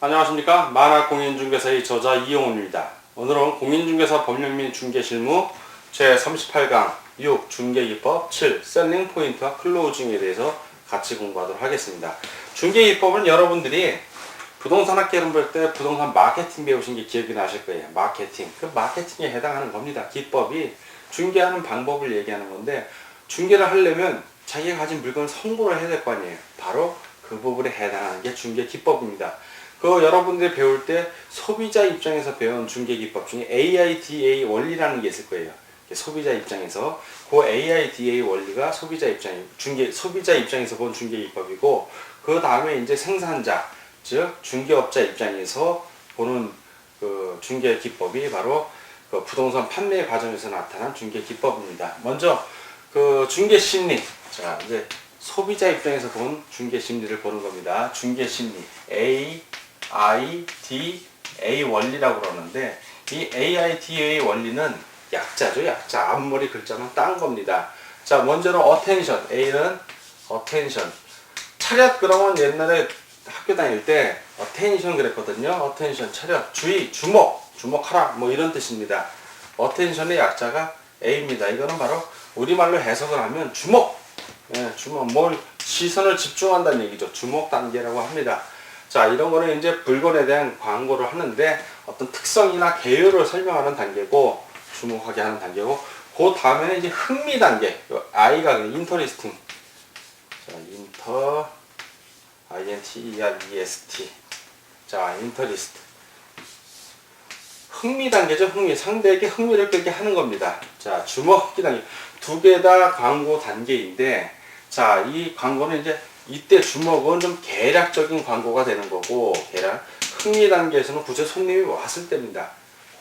안녕하십니까 만화 공인중개사의 저자 이용훈입니다. 오늘은 공인중개사 법령 및 중개실무 제 38강 6 중개기법 7 셀링 포인트와 클로징에 대해서 같이 공부하도록 하겠습니다. 중개기법은 여러분들이 부동산 학계를 볼 때 부동산 마케팅 배우신 게 기억이 나실 거예요. 마케팅. 그 마케팅에 해당하는 겁니다. 기법이 중개하는 방법을 얘기하는 건데 중개를 하려면 자기가 가진 물건을 성분을 해야 될 거 아니에요. 바로 그 부분에 해당하는 게 중개 기법입니다. 그 여러분들이 배울 때 소비자 입장에서 배운 중개 기법 중에 AIDA 원리라는 게 있을 거예요. 소비자 입장에서 그 AIDA 원리가 소비자 입장 중개 소비자 입장에서 본 중개 기법이고 그 다음에 이제 생산자 즉 중개업자 입장에서 보는 그 중개 기법이 바로 그 부동산 판매 과정에서 나타난 중개 기법입니다. 먼저 그 중개 심리 자 이제 소비자 입장에서 본 중개 심리를 보는 겁니다. 중개 심리 A I D A 원리라고 그러는데 이 A I D A 원리는 약자죠 약자 앞머리 글자만 딴 겁니다. 자 먼저는 attention A는 attention 차렷 그러면 옛날에 학교 다닐 때 attention 그랬거든요. attention 차렷 주의 주목 주목하라 뭐 이런 뜻입니다. attention의 약자가 A입니다. 이거는 바로 우리말로 해석을 하면 주목 예, 주목 뭘 시선을 집중한다는 얘기죠. 주목 단계라고 합니다. 자 이런 거는 이제 물건에 대한 광고를 하는데 어떤 특성이나 계율을 설명하는 단계고 주목하게 하는 단계고 그 다음에는 이제 흥미 단계. I가 인터리스팅. 자 인터 INTEREST 자 인터리스트. 흥미 단계죠 흥미. 상대에게 흥미를 끌게 하는 겁니다. 자 주목기 단계 두 개 다 광고 단계인데 자 이 광고는 이제 이때 주목은 좀 계략적인 광고가 되는 거고 계략 흥미 단계에서는 구체 손님이 왔을 때입니다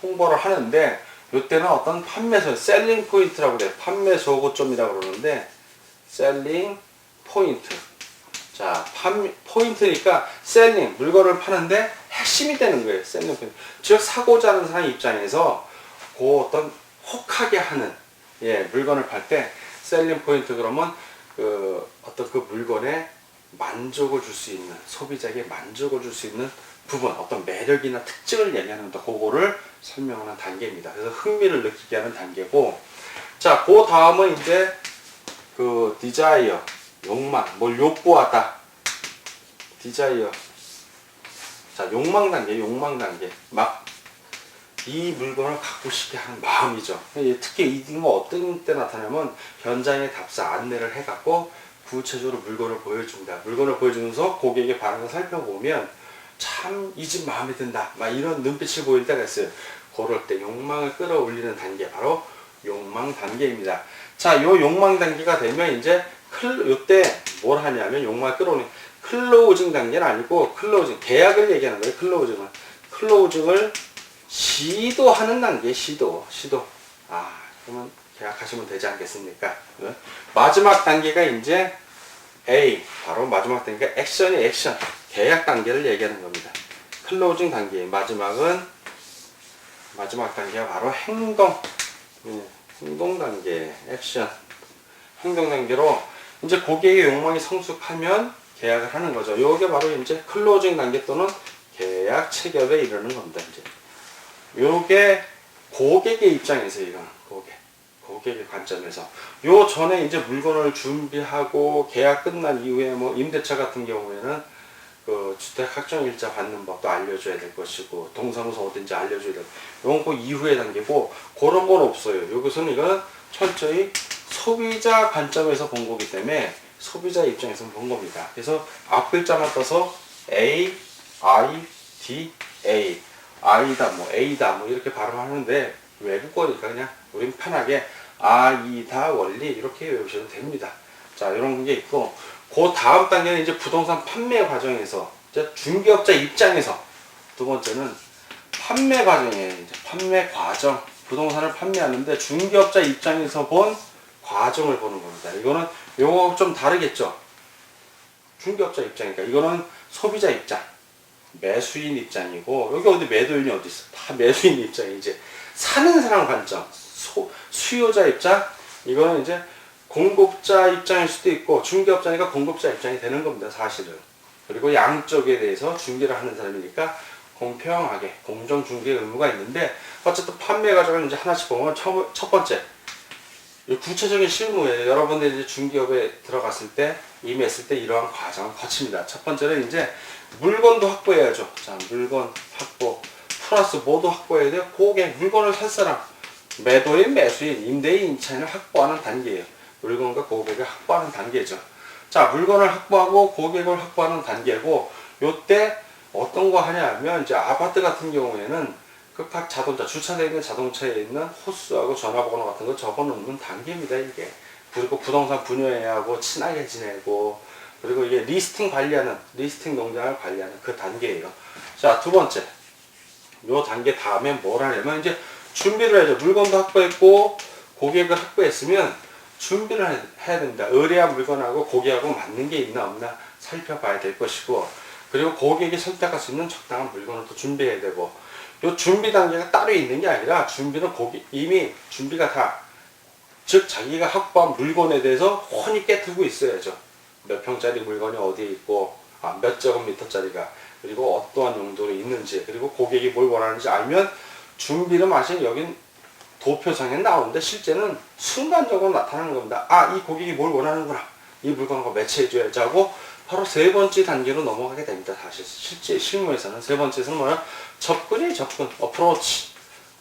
홍보를 하는데 이때는 어떤 판매소 셀링 포인트라고 그래요 판매 소 고점이라고 그러는데 셀링 포인트 자, 판, 포인트니까 셀링, 물건을 파는데 핵심이 되는 거예요. 셀링 포인트. 즉, 사고자 하는 사람 입장에서 그 어떤 혹하게 하는, 예, 물건을 팔 때 셀링 포인트 그러면 그 어떤 그 물건에 만족을 줄 수 있는, 소비자에게 만족을 줄 수 있는 부분, 어떤 매력이나 특징을 얘기하는 거, 그거를 설명하는 단계입니다. 그래서 흥미를 느끼게 하는 단계고, 자, 그 다음은 이제 그 디자이어, 욕망, 뭘 욕구하다. 디자이어. 자, 욕망 단계, 욕망 단계. 막, 이 물건을 갖고 싶게 하는 마음이죠. 특히 이거 어떤 때 나타나면 현장에 답사 안내를 해갖고 구체적으로 물건을 보여줍니다. 물건을 보여주면서 고객의 반응을 살펴보면 참 이 집 마음에 든다. 막 이런 눈빛을 보일 때가 있어요. 그럴 때 욕망을 끌어올리는 단계, 바로 욕망 단계입니다. 자, 요 욕망 단계가 되면 이제 클, 요때 뭘 하냐면 욕망을 끌어오는 클로징 단계는 아니고 클로징, 계약을 얘기하는 거예요. 클로징을. 클로징을 시도하는 단계, 시도, 시도. 아, 그러면 계약하시면 되지 않겠습니까? 네? 마지막 단계가 이제 A, 바로 마지막 단계가 액션이 액션, 계약 단계를 얘기하는 겁니다. 클로징 단계, 마지막은 마지막 단계가 바로 행동, 네, 행동 단계, 액션. 행동 단계로 이제 고객의 욕망이 성숙하면 계약을 하는 거죠. 요게 바로 이제 클로징 단계 또는 계약 체결에 이르는 겁니다. 이제 요게 고객의 입장에서 이거는 고객 고객의 관점에서 요 전에 이제 물건을 준비하고 계약 끝난 이후에 뭐 임대차 같은 경우에는 그 주택 확정 일자 받는 법도 알려줘야 될 것이고 동사무소 어딘지 알려줘야 될 요건 그 이후의 단계고 그런 건 없어요. 여기서는 이거는 철저히 소비자 관점에서 본 거기 때문에 소비자 입장에서 본 겁니다. 그래서 앞 글자만 떠서 A, I, D, A, I다, 뭐 A다, 뭐 이렇게 발음하는데 외국어니까 그냥 우린 편하게 아이다 원리 이렇게 외우셔도 됩니다. 자 이런 게 있고 그 다음 단계는 이제 부동산 판매 과정에서 이제 중개업자 입장에서 두 번째는 판매 과정에 이제 판매 과정 부동산을 판매하는데 중개업자 입장에서 본 과정을 보는 겁니다. 이거는 요거 좀 다르겠죠. 중개업자 입장이니까 이거는 소비자 입장, 매수인 입장이고 여기 어디 매도인이 어디 있어? 다 매수인 입장이 이제 사는 사람 관점, 소, 수요자 입장 이거는 이제 공급자 입장일 수도 있고 중개업자니까 공급자 입장이 되는 겁니다. 사실은. 그리고 양쪽에 대해서 중개를 하는 사람이니까 공평하게 공정 중개 의무가 있는데 어쨌든 판매 과정을 이제 하나씩 보면 첫, 첫 번째 이 구체적인 실무에 여러분들이 이제 중개업에 들어갔을 때 임했을 때 이러한 과정을 거칩니다. 첫 번째는 이제 물건도 확보해야죠. 자 물건 확보 플러스 뭐도 확보해야 돼요. 고객 물건을 살 사람 매도인 매수인 임대인 임차인을 확보하는 단계예요. 물건과 고객을 확보하는 단계죠. 자 물건을 확보하고 고객을 확보하는 단계고 요때 어떤 거 하냐면 이제 아파트 같은 경우에는 그각 자동차 주차되어 있는 자동차에 있는 호수하고 전화번호 같은 거 적어 놓는 단계입니다 이게 그리고 부동산 분여해야 하고 친하게 지내고 그리고 이게 리스팅 관리하는 리스팅 농장을 관리하는 그 단계예요. 자 두 번째. 요 단계 다음에 뭘 하냐면 이제 준비를 해야죠. 물건도 확보했고 고객을 확보했으면 준비를 해- 해야 됩니다. 의뢰한 물건하고 고객하고 맞는 게 있나 없나 살펴봐야 될 것이고 그리고 고객이 선택할 수 있는 적당한 물건을 또 준비해야 되고 요 준비 단계가 따로 있는 게 아니라 준비는 고객 이미 준비가 다 즉 자기가 확보한 물건에 대해서 훤히 깨트고 있어야죠. 몇 평짜리 물건이 어디에 있고 아, 몇 제곱미터짜리가 그리고 어떠한 용도로 있는지 그리고 고객이 뭘 원하는지 알면 준비를 마신 여긴 도표상에 나오는데 실제는 순간적으로 나타나는 겁니다. 아 이 고객이 뭘 원하는구나 이 물건과 매치해줘야지 하고 바로 세 번째 단계로 넘어가게 됩니다. 사실 실제 실무에서는 세 번째는 뭐냐 접근이 접근 어프로치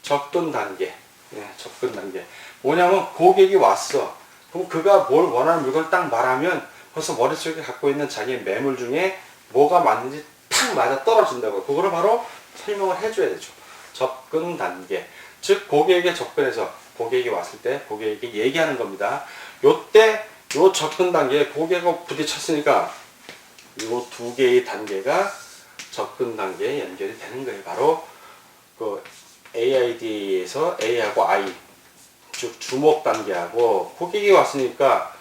접근 단계 예, 접근 단계 뭐냐면 고객이 왔어 그럼 그가 뭘 원하는 물건을 딱 말하면 벌써 머릿속에 갖고 있는 자기의 매물 중에 뭐가 맞는지 탁 맞아 떨어진다고. 그거를 바로 설명을 해줘야 되죠. 접근 단계. 즉 고객에게 접근해서 고객이 왔을 때 고객에게 얘기하는 겁니다. 요때 요 접근 단계에 고객하고 부딪혔으니까 요 두 개의 단계가 접근 단계에 연결이 되는 거예요. 바로 그 AID에서 A하고 I 즉 주목 단계하고 고객이 왔으니까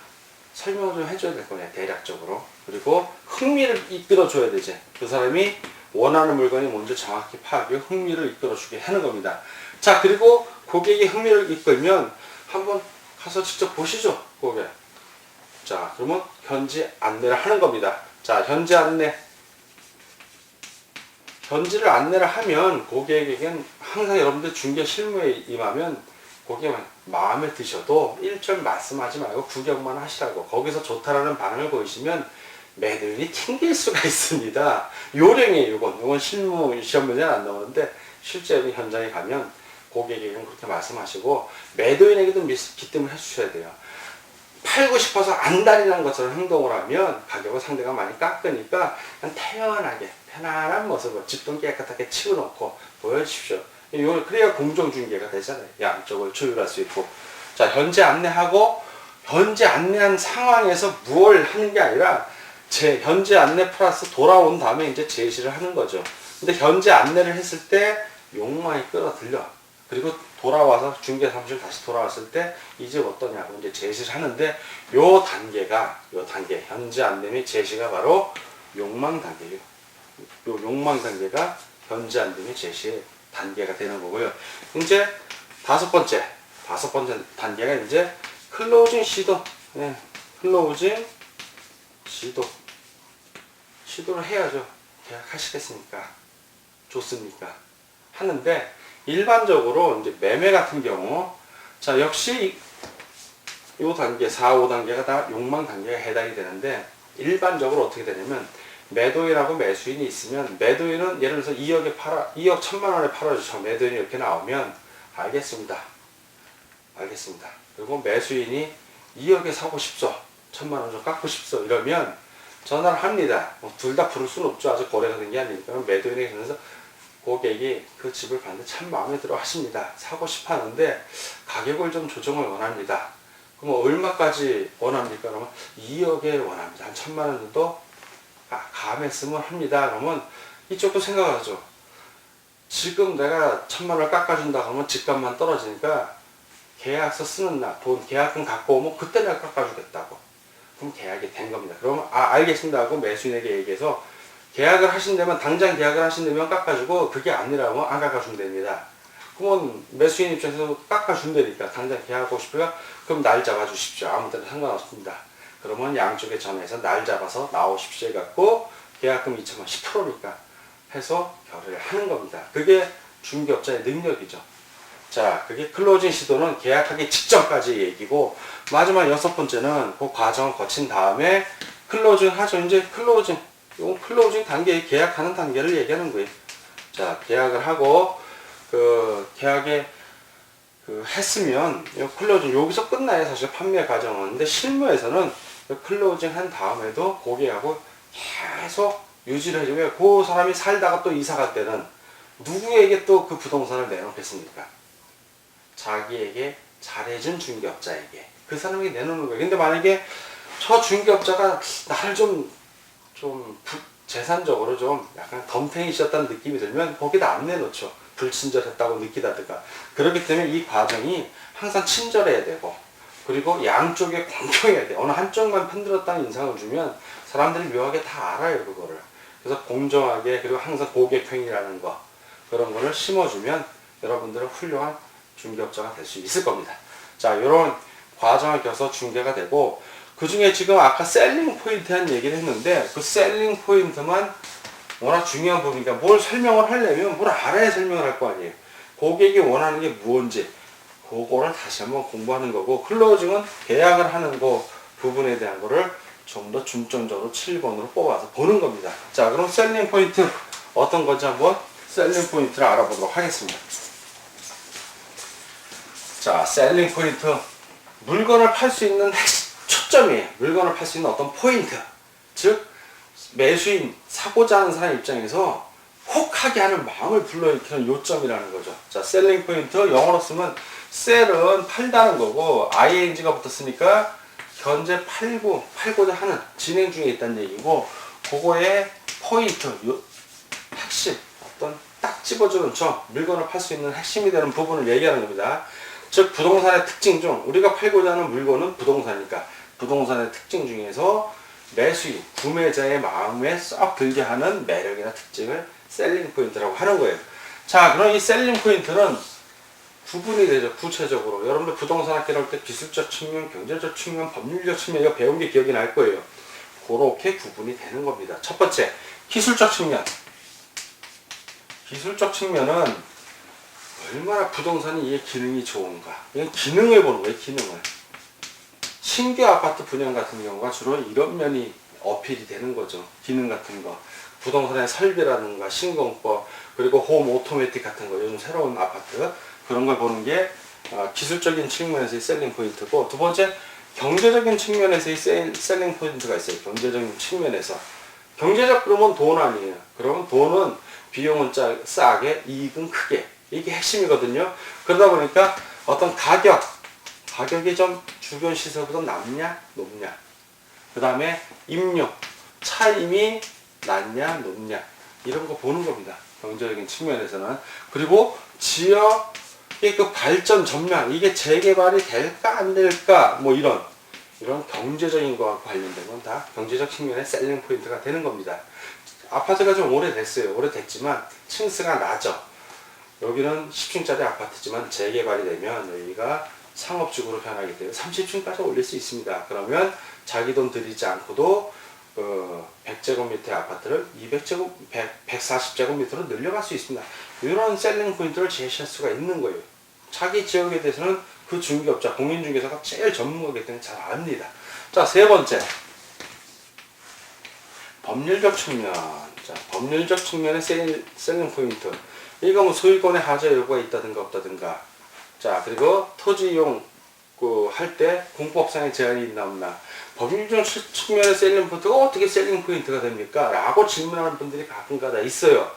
설명을 좀 해줘야 될 거냐 대략적으로. 그리고 흥미를 이끌어 줘야 되지. 그 사람이 원하는 물건이 뭔지 정확히 파악해 흥미를 이끌어 주게 하는 겁니다. 자 그리고 고객이 흥미를 이끌면 한번 가서 직접 보시죠 고객. 자 그러면 현지 안내를 하는 겁니다. 자 현지 안내. 현지를 안내를 하면 고객에겐 항상 여러분들 중개 실무에 임하면 고객이 마음에 드셔도 일절 말씀하지 말고 구경만 하시라고 거기서 좋다라는 반응을 보이시면 매들이 튕길 수가 있습니다. 요령이에요, 이건. 이건 실무 시험 문제는 안 나오는데 실제로 현장에 가면 고객에게는 그렇게 말씀하시고 매도인에게도 기뜸을 해주셔야 돼요. 팔고 싶어서 안달이난 것처럼 행동을 하면 가격을 상대가 많이 깎으니까 그냥 태연하게 편안한 모습을 집도 깨끗하게 치워놓고 보여주십시오. 요 그래야 공정 중개가 되잖아요. 양쪽을 조율할 수 있고 자 현재 안내하고 현재 안내한 상황에서 무엇을 하는 게 아니라 제 현재 안내 플러스 돌아온 다음에 이제 제시를 하는 거죠. 근데 현재 안내를 했을 때 욕망이 끌어들려. 그리고 돌아와서 중개 사무실 다시 돌아왔을 때 이제 어떠냐고 이제 제시를 하는데 요 단계가 요 단계 현재 안내 및 제시가 바로 욕망 단계예요. 요 욕망 단계가 현재 안내 및 제시의 단계가 되는 거고요. 이제 다섯 번째 다섯 번째 단계가 이제 클로징 시도. 네, 클로징 시도. 시도를 해야죠. 계약하시겠습니까? 좋습니까? 하는데 일반적으로 이제 매매 같은 경우 자 역시 이- 요 단계 4, 5단계가 다 욕망 단계가 해당이 되는데 일반적으로 어떻게 되냐면 매도인하고 매수인이 있으면 매도인은 예를 들어서 2억에 팔아 2억 1천만 원에 팔아주죠 매도인이 이렇게 나오면 알겠습니다 알겠습니다 그리고 매수인이 2억에 사고 싶소 천만 원 좀 깎고 싶소 이러면 전화를 합니다 뭐 둘 다 부를 수는 없죠 아직 거래가 된 게 아니니까 매도인에게 그래서 고객이 그 집을 봤는데 참 마음에 들어 하십니다. 사고 싶어 하는데 가격을 좀 조정을 원합니다. 그럼 얼마까지 원합니까? 그러면 2억에 원합니다. 한 천만 원 정도 아, 감했으면 합니다. 그러면 이쪽도 생각하죠. 지금 내가 천만 원을 깎아준다 그러면 집값만 떨어지니까 계약서 쓰는 날, 돈 계약금 갖고 오면 그때 내가 깎아주겠다고. 그럼 계약이 된 겁니다. 그러면 아 알겠습니다 하고 매수인에게 얘기해서 계약을 하신다면 당장 계약을 하신다면 깎아주고 그게 아니라면 안 깎아주면 됩니다. 그러면 매수인 입장에서 깎아준다니까 당장 계약하고 싶어요? 그럼 날 잡아주십시오. 아무 때나 상관없습니다. 그러면 양쪽에 전화해서 날 잡아서 나오십시오 해갖고 계약금 2천만 10%니까 해서 결의를 하는 겁니다. 그게 중개업자의 능력이죠. 자, 그게 클로징 시도는 계약하기 직전까지 얘기고 마지막 여섯 번째는 그 과정을 거친 다음에 클로징 하죠. 이제 클로징, 이 클로징 단계, 계약하는 단계를 얘기하는 거예요. 자, 계약을 하고 그 계약에 그 했으면 이 클로징 여기서 끝나요. 사실 판매 과정은. 근데 실무에서는 이 클로징 한 다음에도 고객하고 계속 유지를 해주고 그 사람이 살다가 또 이사 갈 때는 누구에게 또 그 부동산을 내놓겠습니까? 자기에게 잘해준 중개업자에게 그 사람에게 내놓는 거예요. 근데 만약에 저 중개업자가 나를 좀, 좀 부- 재산적으로 좀 약간 덤탱이셨다는 느낌이 들면 거기다 안 내놓죠. 불친절했다고 느끼다든가. 그렇기 때문에 이 과정이 항상 친절해야 되고 그리고 양쪽에 공평해야 돼. 어느 한쪽만 편들었다는 인상을 주면 사람들이 묘하게 다 알아요, 그거를. 그래서 공정하게 그리고 항상 고객행위라는 거 그런 거를 심어주면 여러분들은 훌륭한 중개업자가 될 수 있을 겁니다. 자, 이런 과정을 껴서 중개가 되고 그 중에 지금 아까 셀링 포인트 한 얘기를 했는데 그 셀링 포인트만 워낙 중요한 부분이니까 뭘 설명을 하려면 뭘 알아야 설명을 할 거 아니에요. 고객이 원하는 게 무언지 그거를 다시 한번 공부하는 거고 클로징은 계약을 하는 거 부분에 대한 거를 좀 더 중점적으로 7번으로 뽑아서 보는 겁니다. 자, 그럼 셀링 포인트 어떤 건지 한번 셀링 포인트를 알아보도록 하겠습니다. 자, 셀링 포인트. 물건을 팔 수 있는 핵- 초점이에요. 물건을 팔 수 있는 어떤 포인트. 즉, 매수인, 사고자 하는 사람 입장에서 혹하게 하는 마음을 불러일으키는 요점이라는 거죠. 자, 셀링 포인트 영어로 쓰면 셀은 팔다는 거고 ing가 붙었으니까 현재 팔고 팔고자 하는 진행 중에 있다는 얘기고 그거의 포인트, 요, 핵심 어떤 딱 집어주는 점 물건을 팔 수 있는 핵심이 되는 부분을 얘기하는 겁니다. 즉 부동산의 특징 중 우리가 팔고자 하는 물건은 부동산이니까 부동산의 특징 중에서 매수인 구매자의 마음에 썩 들게 하는 매력이나 특징을 셀링 포인트라고 하는 거예요. 자, 그럼 이 셀링 포인트는 구분이 되죠. 구체적으로 여러분들 부동산 학교 할때 기술적 측면, 경제적 측면, 법률적 측면 이거 배운 게 기억이 날 거예요. 그렇게 구분이 되는 겁니다. 첫 번째 기술적 측면. 기술적 측면은 얼마나 부동산이 이게 기능이 좋은가. 이건 기능을 보는 거예요, 기능을. 신규 아파트 분양 같은 경우가 주로 이런 면이 어필이 되는 거죠. 기능 같은 거. 부동산의 설비라든가 신공법, 그리고 홈 오토매틱 같은 거, 요즘 새로운 아파트, 그런 걸 보는 게 어, 기술적인 측면에서의 셀링 포인트고, 두 번째, 경제적인 측면에서의 셀- 셀링 포인트가 있어요. 경제적인 측면에서. 경제적 그러면 돈 아니에요. 그러면 돈은 비용은 짜, 싸게, 이익은 크게. 이게 핵심이거든요. 그러다 보니까 어떤 가격, 가격이 좀 주변 시세보다 낮냐, 높냐. 그 다음에 임료, 차임이 낮냐, 높냐. 이런 거 보는 겁니다. 경제적인 측면에서는. 그리고 지역 의그 발전 전망, 이게 재개발이 될까, 안 될까, 뭐 이런. 이런 경제적인 거와 관련된 건 다 경제적 측면의 셀링 포인트가 되는 겁니다. 아파트가 좀 오래됐어요. 오래됐지만 층수가 낮죠. 여기는 10층짜리 아파트지만 재개발이 되면 여기가 상업지구로 변하기 때문에 30층까지 올릴 수 있습니다. 그러면 자기 돈 들이지 않고도 어, 100제곱미터 아파트를 200제곱, 100, 140제곱미터로 늘려갈 수 있습니다. 이런 셀링 포인트를 제시할 수가 있는 거예요. 자기 지역에 대해서는 그 중개업자, 공인중개사가 제일 전문가이기 때문에 잘 압니다. 자, 세 번째. 법률적 측면. 자, 법률적 측면의 셀, 셀링 포인트. 이거 뭐 소유권의 하자 여부가 있다든가 없다든가. 자, 그리고 토지 이용 그 할 때 공법상의 제한이 있나 없나. 법률적 측- 측면의 셀링 포인트가 어떻게 셀링 포인트가 됩니까? 라고 질문하는 분들이 가끔가다 있어요.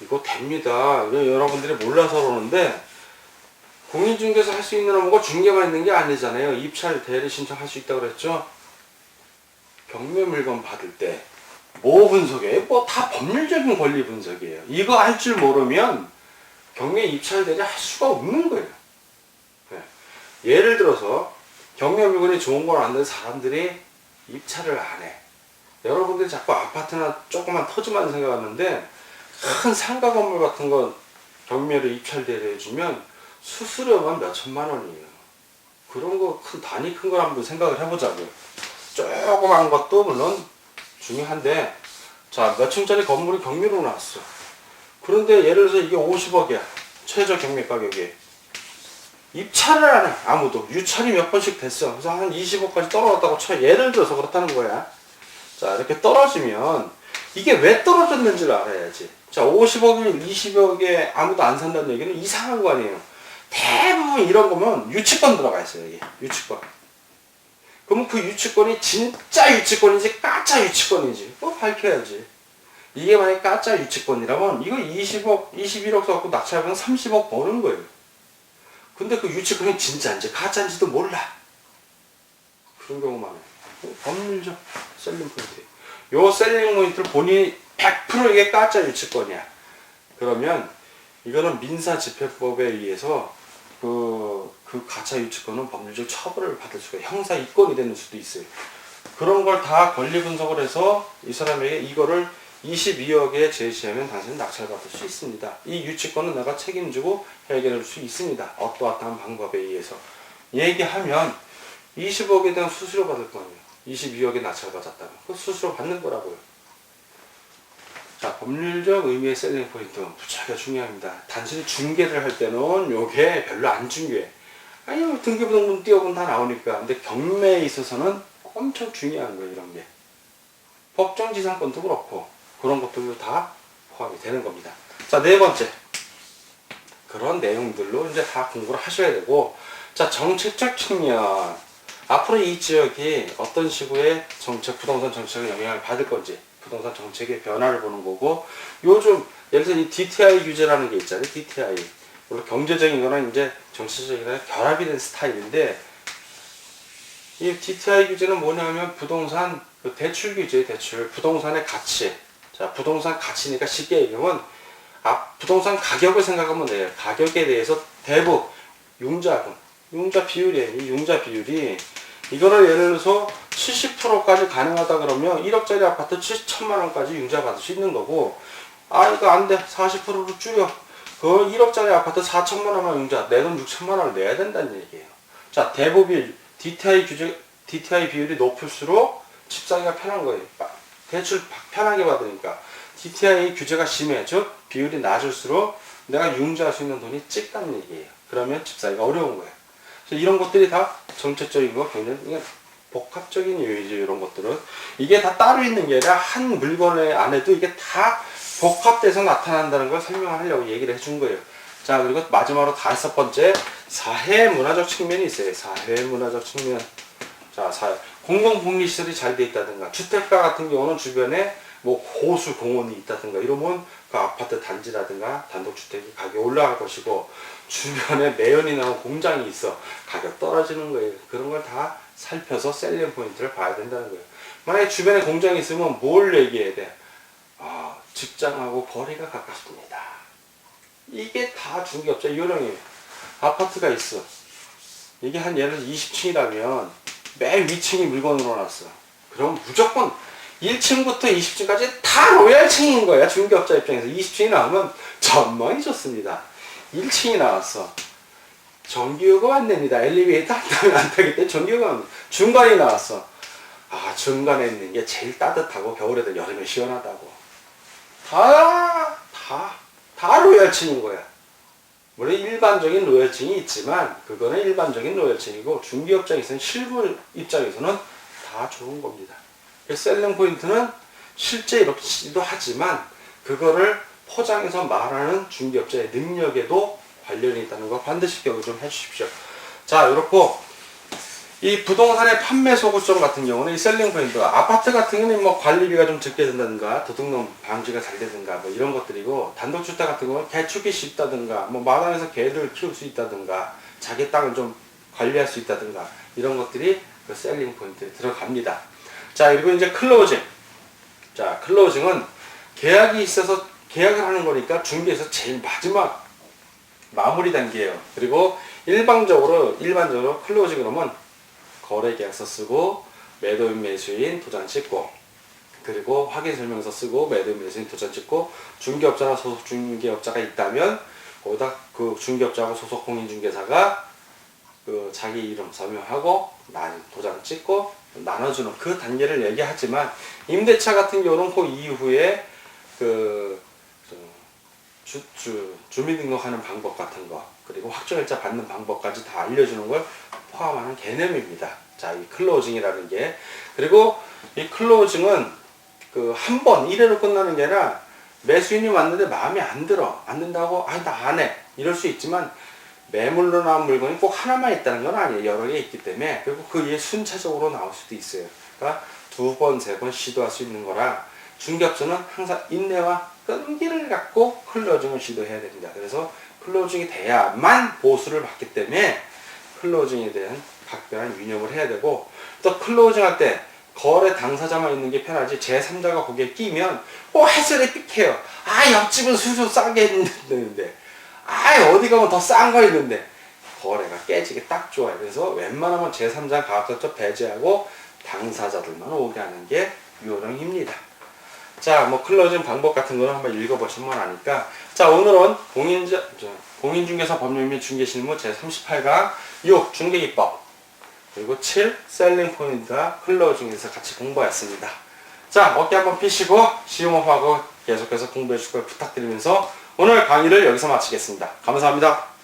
이거 됩니다. 여러분들이 몰라서 그러는데 공인중개사 할 수 있는 업무가 중개만 있는 게 아니잖아요. 입찰 대리 신청할 수 있다고 그랬죠? 경매 물건 받을 때 뭐 분석이에요? 뭐 다 법률적인 권리 분석이에요. 이거 할 줄 모르면 경매 입찰 대리 할 수가 없는 거예요. 네. 예를 들어서 경매 물건이 좋은 걸 아는 사람들이 입찰을 안 해. 여러분들이 자꾸 아파트나 조그만 터지만 생각하는데 큰 상가 건물 같은 거 경매로 입찰대를 해주면 수수료만 몇 천만 원이에요. 그런 거 큰 단위 큰 걸 한번 생각을 해보자고요. 조그만 것도 물론 중요한데 자 몇 층짜리 건물이 경매로 나왔어. 그런데 예를 들어서 이게 50억이야. 최저 경매 가격이. 입찰을 안 해. 아무도. 유찰이 몇 번씩 됐어. 그래서 한 20억까지 떨어졌다고 쳐. 예를 들어서 그렇다는 거야. 자, 이렇게 떨어지면 이게 왜 떨어졌는지를 알아야지. 자, 50억을 20억에 아무도 안 산다는 얘기는 이상한 거 아니에요. 대부분 이런 거면 유치권 들어가 있어요, 이게. 유치권. 그러면 그 유치권이 진짜 유치권인지 가짜 유치권인지 그거 밝혀야지. 이게 만약에 가짜 유치권이라면 이거 20억, 21억 써갖고 낙찰하면 30억 버는 거예요. 근데 그 유치권이 진짜인지 가짜인지도 몰라. 그런 경우만 해. 법률적 셀링 포인트. 요 셀링 포인트를 본인이 100% 이게 가짜 유치권이야. 그러면 이거는 민사집행법에 의해서 그, 그 가짜 유치권은 법률적 처벌을 받을 수가. 형사 입건이 되는 수도 있어요. 그런 걸 다 권리 분석을 해서 이 사람에게 이거를 22억에 제시하면 당신은 낙찰받을 수 있습니다. 이 유치권은 내가 책임지고 해결할 수 있습니다. 어떠어떠한 방법에 의해서. 얘기하면 20억에 대한 수수료 받을 거 아니에요. 22억에 낙찰받았다면. 그 수수료 받는 거라고요. 자, 법률적 의미의 셀링 포인트는 무지하게 중요합니다. 단순히 중개를 할 때는 요게 별로 안 중요해. 아니, 뭐 등기부등본 띄워보면 다 나오니까. 근데 경매에 있어서는 엄청 중요한 거예요, 이런 게. 법정지상권도 그렇고, 그런 것들도 다 포함이 되는 겁니다. 자, 네 번째. 그런 내용들로 이제 다 공부를 하셔야 되고, 자, 정책적 측면. 앞으로 이 지역이 어떤 식의 정책, 부동산 정책의 영향을 받을 건지, 부동산 정책의 변화를 보는 거고, 요즘, 예를 들어 이 DTI 규제라는 게 있잖아요, DTI. 물론 경제적인 거랑 이제 정치적인 거랑 결합이 된 스타일인데, 이 DTI 규제는 뭐냐면 부동산 그 대출 규제, 대출, 부동산의 가치. 자, 부동산 가치니까 쉽게 얘기하면, 아, 부동산 가격을 생각하면 돼요. 가격에 대해서 대부, 융자금, 융자 비율이에요. 이 융자 비율이 이거를 예를 들어서 70%까지 가능하다 그러면 1억짜리 아파트 7천만 원까지 융자 받을 수 있는 거고 아 이거 안 돼. 40%로 줄여. 그 1억짜리 아파트 4천만 원만 융자 내 돈 6천만 원을 내야 된다는 얘기예요. 자, 대부비 DTI 규제 DTI 비율이 높을수록 집 사기가 편한 거예요. 빠- 대출 편하게 받으니까 DTI 규제가 심해. 즉 비율이 낮을수록 내가 융자할 수 있는 돈이 적다는 얘기예요. 그러면 집 사기가 어려운 거예요. 이런 것들이 다 정책적인 거 굉장히 복합적인 요인이죠. 이런 것들은 이게 다 따로 있는 게 아니라 한 물건의 안에도 이게 다 복합돼서 나타난다는 걸 설명하려고 얘기를 해준 거예요. 자 그리고 마지막으로 다섯 번째 사회 문화적 측면이 있어요. 사회 문화적 측면. 자 사회 공공복리 시설이 잘 돼 있다든가 주택가 같은 경우는 주변에 뭐 호수 공원이 있다든가 이러면 그 아파트 단지라든가 단독주택이 가격이 올라갈 것이고 주변에 매연이 나온 공장이 있어 가격 떨어지는 거예요. 그런 걸 다 살펴서 셀링 포인트를 봐야 된다는 거예요. 만약에 주변에 공장이 있으면 뭘 얘기해야 돼? 아, 직장하고 거리가 가깝습니다. 이게 다 중개업자 요령이에요. 아파트가 있어. 이게 한 예를 들어 20층이라면 맨 위층이 물건으로 놨어. 그럼 무조건 1층부터 20층까지 다 로얄층인 거야. 중개업자 입장에서 20층이 나오면 전망이 좋습니다. 1층이 나왔어. 전기요금 안 냅니다. 엘리베이터 안 타기 때문에 전기요금. 중간이 나왔어. 아, 중간에 있는 게 제일 따뜻하고 겨울에도 여름에 시원하다고. 다, 다, 다 로얄층인 거야. 물론 일반적인 로열층이 있지만 그거는 일반적인 로열층이고 중개업자 입장에서는 실무 입장에서는 다 좋은 겁니다. 그래서 셀링 포인트는 실제 이렇기도 하지만 그거를 포장해서 말하는 중개업자의 능력에도 관련이 있다는 거 반드시 기억을 좀 해주십시오. 자, 이렇고 이 부동산의 판매 소구점 같은 경우는 이 셀링 포인트 아파트 같은 경우는 뭐 관리비가 좀 적게 든다든가 도둑놈 방지가 잘 되든가 뭐 이런 것들이고 단독주택 같은 경우는 개축이 쉽다든가 뭐 마당에서 개를 키울 수 있다든가 자기 땅을 좀 관리할 수 있다든가 이런 것들이 그 셀링 포인트에 들어갑니다. 자 그리고 이제 클로징 자 클로징은 계약이 있어서 계약을 하는 거니까 중개에서 제일 마지막 마무리 단계예요. 그리고 일방적으로 일반적으로 클로징 그러면 거래 계약서 쓰고 매도인 매수인 도장 찍고 그리고 확인 설명서 쓰고 매도인 매수인 도장 찍고 중개업자나 소속 중개업자가 있다면 거기다 그 중개업자하고 소속 공인중개사가 그 자기 이름 서명하고 난 도장 찍고 나눠주는 그 단계를 얘기하지만 임대차 같은 경우는 그 이후에 그 주, 주, 주민등록하는 방법 같은 거 그리고 확정일자 받는 방법까지 다 알려주는 걸 포함하는 개념입니다. 자, 이 클로징이라는 게 그리고 이 클로징은 그 한번 이래로 끝나는 게 아니라 매수인이 왔는데 마음에 안 들어 안 든다고 아 나 안 해 이럴 수 있지만 매물로 나온 물건이 꼭 하나만 있다는 건 아니에요. 여러 개 있기 때문에. 그리고 그게 순차적으로 나올 수도 있어요. 그러니까 두 번 세 번 시도할 수 있는 거라 중개업소는 항상 인내와 끈기를 갖고 클로징을 시도해야 됩니다. 그래서 클로징이 돼야만 보수를 받기 때문에 클로징에 대한 각별한 유념을 해야 되고 또 클로징 할 때 거래 당사자만 있는 게 편하지 제3자가 거기에 끼면 어 해설이 삑해요. 아 옆집은 수수 싸게 했는데 아 어디 가면 더 싼 거 있는데 거래가 깨지기 딱 좋아요 그래서 웬만하면 제3자 가급적 배제하고 당사자들만 오게 하는 게 요령입니다 자, 뭐 클로징 방법 같은 거는 한번 읽어보시면 아니까. 자, 오늘은 공인자, 저, 공인중개사 법률 및 중개실무 제38강 6 중개기법 그리고 7 셀링 포인트와 클로징에서 같이 공부했습니다. 자, 어깨 한번 피시고 시험하고 계속해서 공부해 주실 걸 부탁드리면서 오늘 강의를 여기서 마치겠습니다. 감사합니다.